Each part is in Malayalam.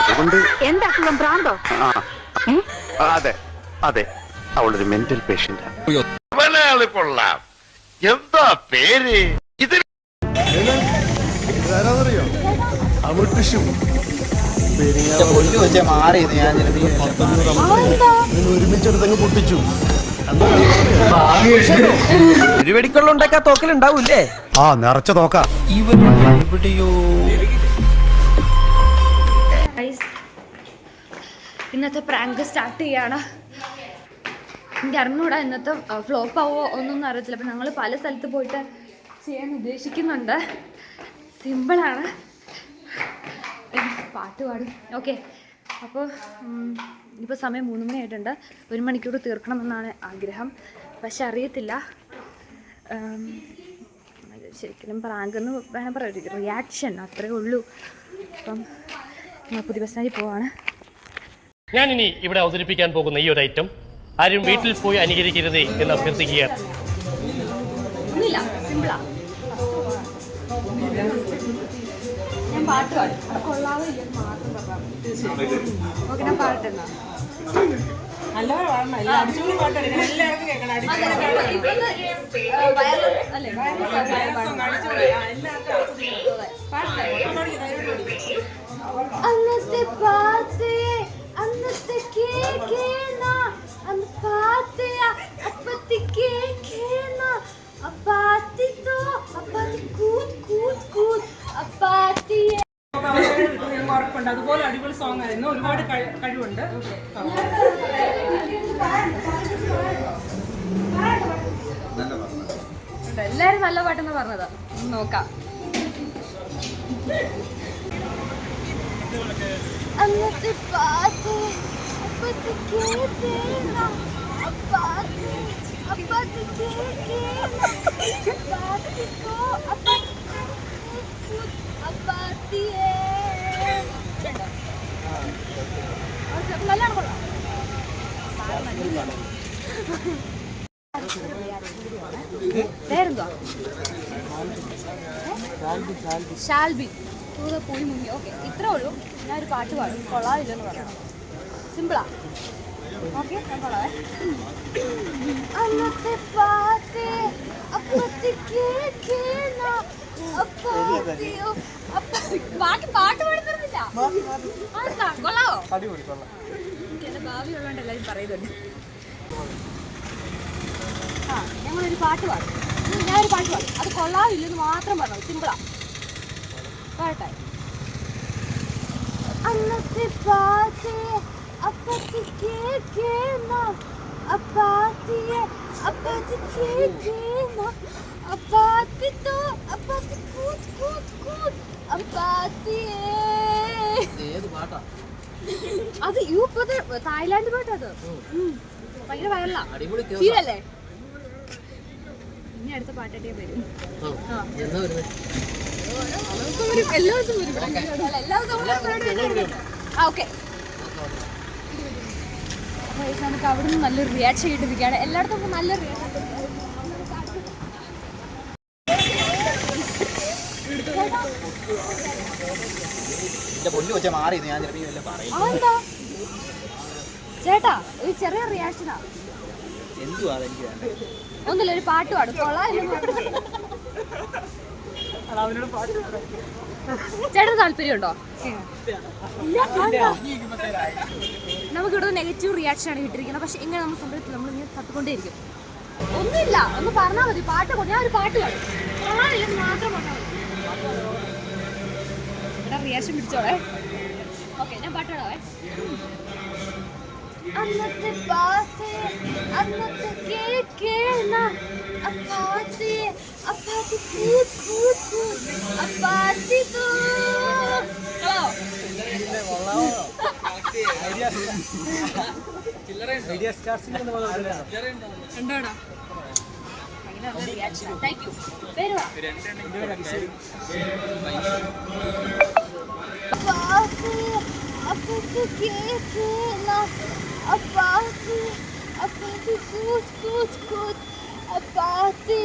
അതുകൊണ്ട് എന്താ അസുഖം? പ്രാന്തോ അതെ അതെ. അവളൊരു മെന്റൽ പേഷ്യന്റ് കൊള്ളാം. എന്താ പേര്? ഇത് അമൃട്ടിഷു ഒരുമിച്ചെടുത്തങ്ങ് പൊട്ടിച്ചു. ഒരു വെടിക്കൊള്ളുണ്ടാക്കാ തോക്കലുണ്ടാവൂല്ലേ തോക്കലുണ്ടാവൂലേ ആ നിറച്ച നോക്കാം. ഇവൻ എവിടെയോ. ഇന്നത്തെ പ്രാങ്ക് സ്റ്റാർട്ട് ചെയ്യാണ്. എനിക്ക് അറിഞ്ഞൂടാ ഇന്നത്തെ ഫ്ലോപ്പ് ആവോ ഒന്നും അറിയത്തില്ല. അപ്പം ഞങ്ങൾ പല സ്ഥലത്ത് പോയിട്ട് ചെയ്യാൻ ഉദ്ദേശിക്കുന്നുണ്ട്. സിമ്പിളാണ് പാട്ട് പാടും. ഓക്കെ അപ്പോൾ ഇപ്പോൾ സമയം മൂന്ന് മണിയായിട്ടുണ്ട് ഒരു മണിക്കൂർ തീർക്കണമെന്നാണ് ആഗ്രഹം. പക്ഷെ അറിയത്തില്ല. ശരിക്കും പ്രാങ്ക് എന്ന് വേണം പറയാം ഒരു റിയാക്ഷൻ അത്രേ ഉള്ളൂ. അപ്പം ഞാൻ പുതിയ ബസ് സ്റ്റാൻഡിൽ പോവാണ്. ഞാനിനി ഇവിടെ അവതരിപ്പിക്കാൻ പോകുന്ന ഈ ഒരു ഐറ്റം ആരും വീട്ടിൽ പോയി അനുകരിക്കരുതേ എന്ന് അഭ്യർത്ഥിക്കുകയാണ്. ഒന്നുമില്ല. സിമ്പിളാ ഞാൻ പാട്ട് പാടും. കൊള്ളാവോ മാത്രം പറഞ്ഞാൽ ഓക്കെ ഞാൻ പാട്ടെന്നാ അന്നത്തെ പാത്തേ അന്നത്തെ എല്ലാരും നല്ല പാട്ടെന്ന് പറഞ്ഞത്. നോക്കാം. അന്നത്തെ പാട്ട് അപ്പത്തെ കേട്ടേന അപ്പാത്തി അപ്പാത്തി കേക്കേന അപ്പാത്തിക്കോ അപ്പാത്തി അപ്പാത്തിയേ നല്ലോണം കൊള്ളാം. പേരെന്തുവാ? ഷാൽബി കൂടെ പോയി മുങ്ങി. ഓക്കെ ഇത്രേ ഉള്ളൂ. ഞാൻ ഒരു പാട്ട് പാടും. കൊള്ളാമില്ലെന്ന് പറയണം സിമ്പിളാ. ഓക്കെ ഞാൻ കൊള്ളാവേ. അന്നത്തെ പാട്ട് ബാക്കി പാട്ട് പാടുന്നില്ല കൊള്ളാവോ? ഭാവി ഉള്ളതുകൊണ്ട് എല്ലാവരും പറയുന്നുണ്ട്. ആ ഞങ്ങളൊരു പാട്ട് പാടും. ഞാനൊരു പാട്ട് പാടും. അത് കൊള്ളാവില്ലെന്ന് മാത്രം പറഞ്ഞു സിമ്പിളാ പാട്ടെ. അന്നത്തെ പാട്ട് അപ്പത്തി കേക്കേന അപ്പാത്തിയെ അപ്പാത്തി കേക്കേന അപ്പാത്തി തോ അപ്പാത്തി കൂത്ത് കൂത്ത് കൂത്ത്. അപ്പാത്തിയേ. ഏത് പാട്ടാ? അത് യു ഇപ്പത്തെ തായ്ലാന്റ് പാട്ടത് ഉം. ഭയങ്കര വയറലാ അടിപൊളി ഇനി അടുത്ത പാട്ടേ വരും. എന്നാ വരുന്നത് വരും എല്ലാ ദിവസവും വരും അല്ല, എല്ലാ ദിവസവും ഉള്ള പരിപാടി വരുന്നുണ്ട്. ആ ഓക്കെ. അപ്പോൾ നമുക്ക് അവിടെ നിന്ന് നല്ലൊരു റിയാക്ഷൻ കിട്ടിയിരിക്കുകയാണ്. എല്ലായിടത്തും നല്ല റിയാക്ഷൻ ചേട്ടാ ഒരു ചെറിയ റിയാക്ഷനാ എന്തുവാ എനിക്ക് വേണ്ടത്? ഒന്നുമില്ല ഒരു പാട്ട് പാടും. ചേട്ടന് താല്പര്യമുണ്ടോ? നമുക്ക് ഇവിടെ നെഗറ്റീവ് റിയാക്ഷൻ ആണ് കിട്ടിയിരിക്കുന്നത്. പക്ഷെ ഇങ്ങനെ നമ്മൾ സംഭവത്തിൽ നമ്മൾ ഇങ്ങനെ തത്തുകൊണ്ടേയിരിക്കും ഒന്നുമില്ല. ഒന്ന് പറഞ്ഞാൽ മതി. പാട്ട് കൊണ്ട് ഞാൻ ഒരു പാട്ട് പാടും. കൊള്ളാമില്ലെന്ന് മാത്രം പറഞ്ഞാൽ മതി. ഇവിടെ റിയാക്ഷൻ പിടിച്ചോളേ. ഓക്കെ ഞാൻ പാട്ട് പാടാവേ. അന്നത്തെ അന്നത്തെ അന്നത്തെ കേക്കേന അപ്പാത്തി അപ്പാത്തി കൂത് കൂത് കൂത് അപ്പാത്തി ഐഡിയ ഹലോ ഉണ്ടോടാ താങ്ക് യു പേര് വാ അപ്പാത്തി അപ്പാത്തി കേക്കേന അപ്പാത്തി അപ്പാത്തി കൂത് കൂത്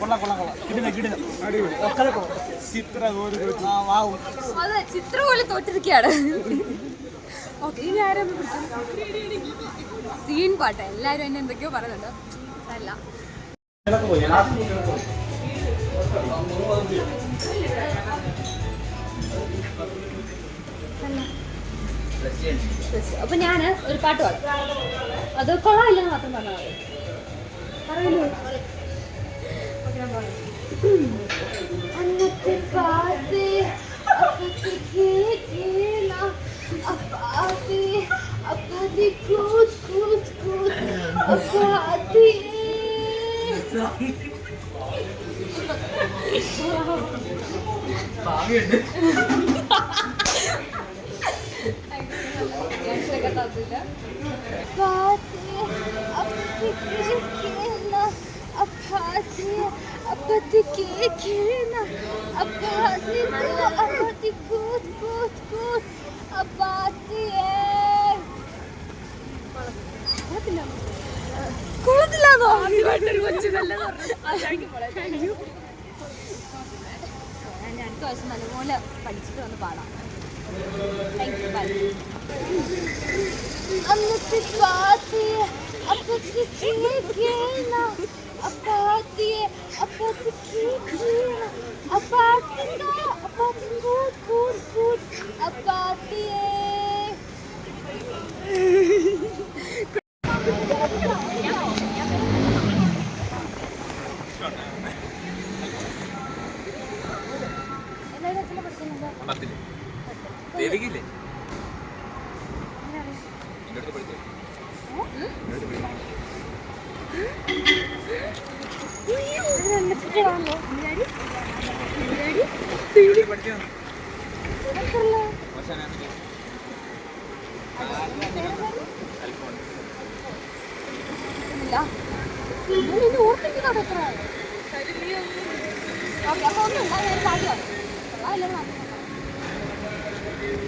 കൊള്ളാം ചിത്ര ചിത്ര പോലെ തോറ്റിരിക്കുകയാണ്. ഓക്കെ ഇനി ആരും സീൻ പാട്ട്. എല്ലാവരും എന്നെ എന്തൊക്കെയോ പറയുന്നുണ്ട്. അല്ല. അപ്പൊ ഞാൻ ഒരു പാട്ട് പാടും. അത് കൊള്ളാമില്ലെന്ന് മാത്രം പറഞ്ഞാൽ മതി പറയല്ലോ ഓക്കെ ഞാൻ പാടാം അന്നത്തെ പാട്ട് അപ്പത്തി കേക്കേല അപ്പാത്തി അപ്പാത്തി കൂത്ത് കൂത്ത് കൂത്ത് അപ്പാത്തി അപ്പത്തി കേക്കേല അപ്പാത്തി അപ്പാത്തി കൂത്ത് കൂത്ത് കൊച്ചു അപ്പാത്തിയേ ഞാൻ അടുത്ത വർഷം നല്ലപോലെ പഠിച്ചിട്ട് വന്ന് പാടാം. താങ്ക് യു ബൈ അന്നത്തെ പാത്തിയെ അപ്പത്തി അപ്പാത്തി കൂട്ട് കൂട്ട് കൂട്ട് അപ്പാത്തിയേ എല്ലാവരും എത്ര പഠിക്കുന്നുണ്ട് ദേവികില്ലേ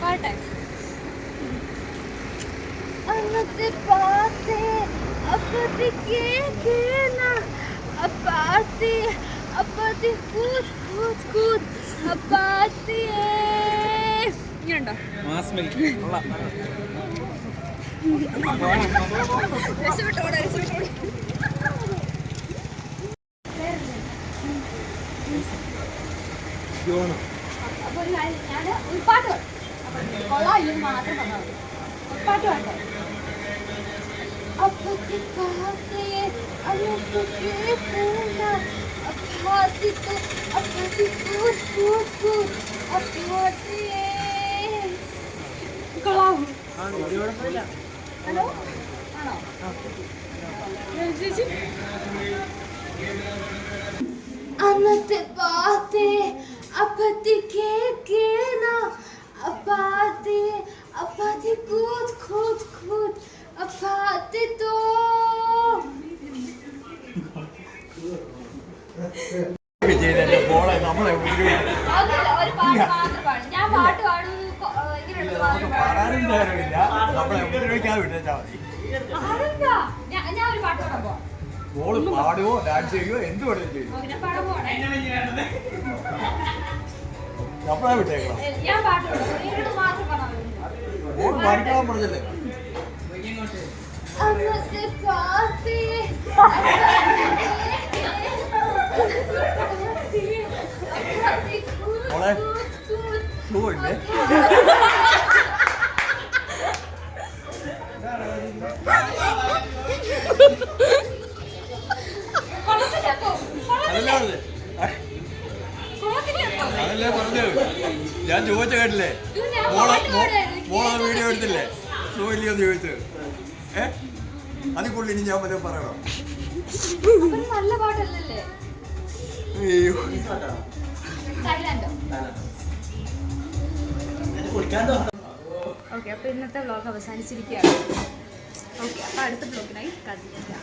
പാട്ടെ. അന്നത്തെ പാത്തെ അപ്പത്തി കേക്കേന അപ്പാത്തി അപ്പാത്തി കൂത്ത് കൂത്ത് കൂത്ത് അപ്പാത്തിയേ ഇങ്ങനെയുണ്ടോ? രക്ഷപ്പെട്ടോടെ രക്ഷപ്പെട്ടോടെ അപ്പോൾ ഞാൻ ഞാൻ ഒരു പാട്ട് പാടും. അപ്പോൾ കൊള്ളാം ഇല്ലെന്ന് മാത്രം പറഞ്ഞാൽ മതി ഒരു പാട്ട്? പാട്ടെ അപ്പത്തി കാത്തേ അന്നത്തെ കേൾക്കുന്ന അപ്പാത്തിക്ക് അപ്പത്തി കൂട്ട് കൂട്ട് കൂട്ട് അപ്പാത്തിയേ കൊള്ളാമോ ഹലോ ആണോ ചേച്ചി അന്നത്തെ പാത്തെ അപ്പത്തി കേക്കേന അപ്പാത്തി അപ്പാത്തി കൂത്ത് കൂത്ത് കൂത്ത് അപ്പാത്തി തോ അതല്ല ഒരു പാട്ട് മാത്രം പാടും? ഞാൻ പാട്ട് പാടും. ഞാൻ ഒരു പാട്ട് പാടാൻ പോവാം മോൾ പാടുവോ ഡാൻസ് ചെയ്യുവോ എന്ത് വേണമെങ്കിലും ചെയ്യും നമ്മളെ വിട്ടേക്കണം ഞാൻ പാട്ട് അന്നത്തെ പാത്തി മോളെ ഏ? അതിൽ കൂടുതൽ ഇനി ഞാൻ വല്ലതും പറയണം? നല്ല പാട്ടല്ലേ ഓക്കെ അപ്പോൾ ഇന്നത്തെ വ്ലോഗ് അവസാനിച്ചിരിക്കുകയാണ്. ഓക്കെ അപ്പോൾ അടുത്ത ബ്ലോഗിനായി കാത്തിരിക്കാം